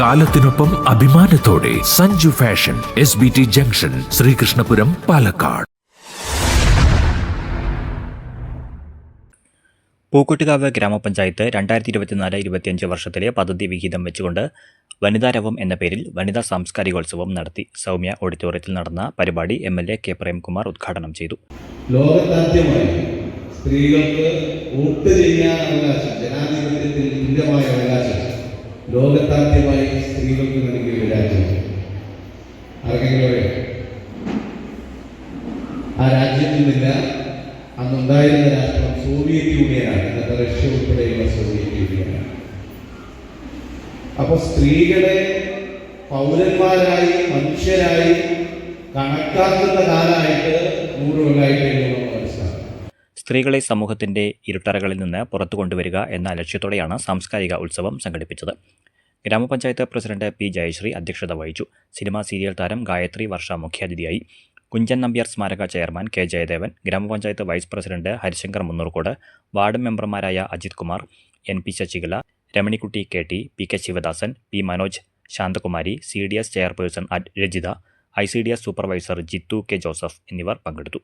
കാലത്തിനൊപ്പം അഭിമാനത്തോടെ Sanju fashion S B T junction Sreekrishnapuram Palakkad. Pookkuttukavu ഗ്രാമപഞ്ചായത്ത് രണ്ടായിരത്തി ഇരുപത്തിനാല് ഇരുപത്തിയഞ്ച് വർഷത്തിലെ പദ്ധതി വിഹിതം വെച്ചുകൊണ്ട് വനിതാരവം എന്ന പേരിൽ വനിതാ സാംസ്കാരികോത്സവം നടത്തി സൗമ്യ ഓഡിറ്റോറിയത്തിൽ നടന്ന പരിപാടി M L A K Premkumar ഉദ്ഘാടനം ചെയ്തു. ലോകത്താദ്യമായി സ്ത്രീകൾക്ക് വോട്ട് ചെയ്യാനുള്ള ജനാധിപത്യത്തിൽ തുല്യമായ ആ രാജ്യത്തിൽ ഇന്നില്ല അന്നുണ്ടായിരുന്ന രാഷ്ട്രം സോവിയറ്റ് യൂണിയനാണ്. ഇന്നത്തെ റഷ്യ ഉൾപ്പെടെയുള്ള സോവിയറ്റ് യൂണിയനാണ്. അപ്പോൾ സ്ത്രീകളെ പൗരന്മാരായി മനുഷ്യരായി കണക്കാക്കുന്ന കാലമായിട്ട് നൂറ് കൊല്ലമായിട്ട് മനസ്സിലാക്കും സ്ത്രീകളെ സമൂഹത്തിന്റെ ഇരുട്ടറകളിൽ നിന്ന് പുറത്തു കൊണ്ടുവരിക എന്ന ലക്ഷ്യത്തോടെയാണ് സാംസ്കാരിക ഉത്സവം സംഘടിപ്പിച്ചത്. ഗ്രാമപഞ്ചായത്ത് പ്രസിഡന്റ് പി ജയശ്രീ അധ്യക്ഷത വഹിച്ചു. സിനിമാ സീരിയൽ താരം ഗായത്രി വർഷ മുഖ്യാതിഥിയായി. കുഞ്ചൻ നമ്പ്യാർ സ്മാരക ചെയർമാൻ കെ ജയദേവൻ ഗ്രാമപഞ്ചായത്ത് vice president Harishankar Munnurkode ward മെമ്പർമാരായ Ajith Kumar N P Sasikala Ramanikutty K T P K Sivadasan P Manoj Santhakumari C D S chairperson Rajitha I C D S supervisor Jithu K Joseph എന്നിവർ പങ്കെടുത്തു.